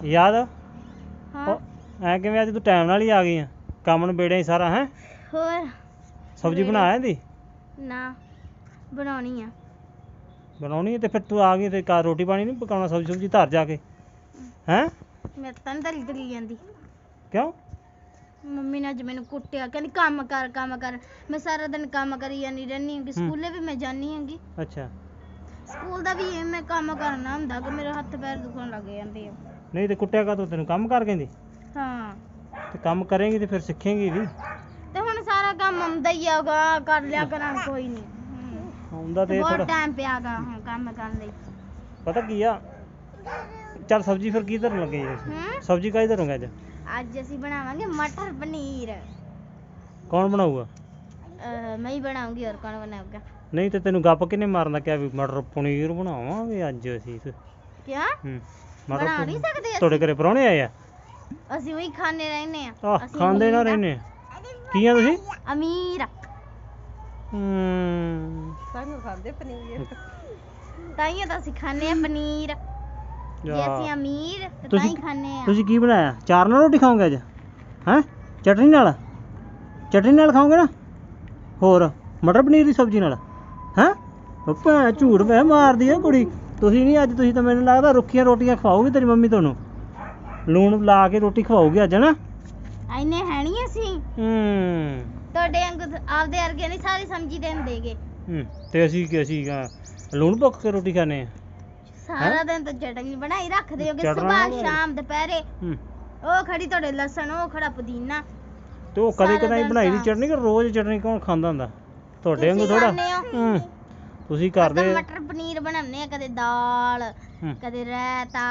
ਯਾਦ? ਹਾਂ। ਐ ਕਿਵੇਂ ਅੱਜ ਤੂੰ ਟਾਈਮ ਨਾਲ ਹੀ ਆ ਗਈ ਆ? ਕੰਮ ਨਿਬੇੜਿਆ ਹੀ ਸਾਰਾ ਹੈ? ਹੋਰ? ਸਬਜ਼ੀ ਬਣਾ ਆਂਦੀ? ਨਾ ਬਣਾਉਣੀ ਆ। ਬਣਾਉਣੀ ਹੈ ਤੇ ਫਿਰ ਤੂੰ ਆ ਗਈ ਤੇ ਘਰ ਰੋਟੀ ਪਾਣੀ ਨਹੀਂ ਪਕਾਉਣਾ ਸਬਜ਼ੀ ਸੁਬਜ਼ੀ ਧਰ ਜਾ ਕੇ। ਹੈ? ਮੈਂ ਤਾਂ ਨੀ ਧਰੀ ਧਰੀ ਜਾਂਦੀ। ਕਿਉਂ? ਮੰਮੀ ਨੇ ਅੱਜ ਮੈਨੂੰ ਕੁੱਟਿਆ। ਕਹਿੰਦੀ ਕੰਮ ਕਰ ਕੰਮ ਕਰ। ਮੈਂ ਸਾਰਾ ਦਿਨ ਕੰਮ ਕਰੀ ਜਾਂਦੀ ਰਹਿੰਦੀ ਹਾਂ। ਸਕੂਲੇ ਵੀ ਮੈਂ ਜਾਂਦੀ ਹਾਂਗੀ। ਅੱਛਾ। ਸਕੂਲ ਦਾ ਵੀ ਇਹ ਮੈਂ ਕੰਮ ਕਰਨਾ ਹੁੰਦਾ ਕਿ ਮੇਰੇ ਹੱਥ ਪੈਰ ਦੁਖਣ ਲੱਗ ਜਾਂਦੇ ਆ। ਨਹੀਂ ਤੇ ਕੁੱਟਿਆ ਕਾ ਤੈਨੂੰ ਕੰਮ ਕਰ ਕਹਿੰਦੀ? ਹਾਂ। ਤੇ ਕੰਮ ਕਰੇਂਗੀ ਤੇ ਫਿਰ ਸਿੱਖੇਂਗੀ ਵੀ। ਤੇ ਹੁਣ ਸਾਰਾ ਕੰਮ ਆਉਂਦਾ ਹੀ ਆਗਾ ਕਰ ਲਿਆ ਕਰਾਂ ਕੋਈ ਨਹੀਂ। ਆਉਂਦਾ ਤੇ ਬਹੁਤ ਥੋੜਾ ਟਾਈਮ ਪਿਆਗਾ ਹੁਣ ਕੰਮ ਕਰਨ ਲਈ। ਪਤਾ ਕੀ ਆ? ਚੱਲ ਸਬਜ਼ੀ ਫਿਰ ਕੀ ਧਰਨ ਲੱਗੇ ਜੀ ਹੂੰ? ਸਬਜ਼ੀ ਕਾਹਦੀ ਧਰੋਗੇ ਅੱਜ? ਅੱਜ ਅਸੀਂ ਬਣਾਵਾਂਗੇ ਮਟਰ ਪਨੀਰ। ਕੌਣ ਬਣਾਊਗਾ? ਅਹ, ਮੈਂ ਹੀ ਬਣਾਉਂਗੀ ਹੋਰ ਕੌਣ ਬਣਾਊਗਾ? ਨਹੀਂ ਤੇ ਤੈਨੂੰ ਗੱਪ ਕਿਨੇ ਮਾਰਨ ਕਿਹਾ ਵੀ ਮਟਰ ਪਨੀਰ ਬਣਾਵਾਂਗੇ ਅੱਜ ਅਸੀਂ? ਤੇ। ਕਿਆ? ਹੂੰ। ਬਣਾ ਮਟਰ ਨਹੀਂ ਪਨੀਰ। ਸਕਦੇ ਤੁਹਾਡੇ ਘਰੇ ਪਰੌਣੇ ਆਏ ਆ? ਅਸੀਂ ਉਹੀ ਖਾਣੇ ਰਹਿੰਦੇ ਆ। ਆਹ ਅਸੀਂ ਖਾਂਦੇ ਨਾ। ਰਹਿੰਦੇ ਆ। ਕੀ ਆ ਤੁਸੀਂ? ਅਮੀਰ ਆ। ਹੂੰ। ਸਾਨੂੰ ਖਾਂਦੇ ਪਨੀਰ। ਤਾਈਓ ਤਾਂ ਅਸੀਂ ਖਾਣੇ ਆ ਪਨੀਰ। ਜੇ ਜਾ। ਅਸੀਂ ਅਮੀਰ ਤੇ ਤਾਂ ਤੁਸੀਂ ਹੀ ਖਾਣੇ ਆ। ਤੁਸੀਂ ਕੀ ਬਣਾਇਆ? ਚਾਰ ਨਾਲ ਰੋਟੀ ਖਾਓਗੇ ਅੱਜ? ਹੈਂ? ਚਟਨੀ ਨਾਲ? ਚਟਨੀ ਨਾਲ ਖਾਓਗੇ ਨਾ? ਹੋਰ ਮਟਰ ਪਨੀਰ ਦੀ ਸਬਜ਼ੀ ਨਾਲ? ਹੈਂ? ਉਹ ਭੈਣ ਝੂਠ ਮੈਂ ਮਾਰਦੀ ਆ ਕੁੜੀ। ਤੁਸੀਂ ਨਹੀਂ ਅੱਜ ਤੁਸੀਂ ਤਾਂ ਮੈਨੂੰ ਲੱਗਦਾ ਰੁੱਖੀਆਂ ਰੋਟੀਆਂ ਖਵਾਓਗੀ ਤੇਰੀ ਮੰਮੀ ਤੁਹਾਨੂੰ? ਲੂਣ ਲਾ ਕੇ ਰੋਟੀ ਖਵਾਓਗੀ ਅੱਜ ਨਾ ਐਨੇ ਹੈ ਨਹੀਂ ਅਸੀਂ ਹੂੰ। ਤੁਹਾਡੇ ਵਾਂਗੂ ਆਪਦੇ ਵਰਗੇ ਨਹੀਂ ਸਾਰੀ ਸਮਝੀ ਦਿੰਦੇਗੇ ਹੂੰ ਤੇ ਅਸੀਂ ਕੀ ਅਸੀਂ ਕਾ ਲੂਣ ਭੁੱਖ ਕੇ ਰੋਟੀ ਖਾਣੇ ਆ? ਸਾਰਾ ਦਿਨ ਤਾਂ ਚਟਨੀ ਬਣਾਈ ਰੱਖਦੇ ਹੋਗੇ ਚਟਨੀ ਸਵੇਰ। ਸ਼ਾਮ ਦੁਪਹਿਰੇ। ਹੂੰ। ਉਹ ਖੜੀ ਤੁਹਾਡੇ ਲਸਣ ਉਹ ਖੜਾ ਪੁਦੀਨਾ। ਤੇ ਉਹ ਕਦੇ ਸਾਰਾ ਕਦਾਈ ਦਿਨ ਬਣਾਈ ਦੀ ਤਾਂ- ਚਟਨੀ ਕਿ ਰੋਜ਼ ਚਟਨੀ ਕੌਣ ਖਾਂਦਾ ਹੁੰਦਾ? ਤੁਹਾਡੇ ਵਾਂਗੂ ਤੁਸੀਂ ਥੋੜਾ ਖਾਂਦੇ ਹੋ। ਹੂੰ। ਤੁਸੀਂ ਕਰਦੇ ਮਟਰ ਪਨੀਰ ਬਣਾਉਂਦੇ ਆ ਕਦੇ ਦਾਲ ਹੂੰ ਕਦੇ ਰਾਇਤਾ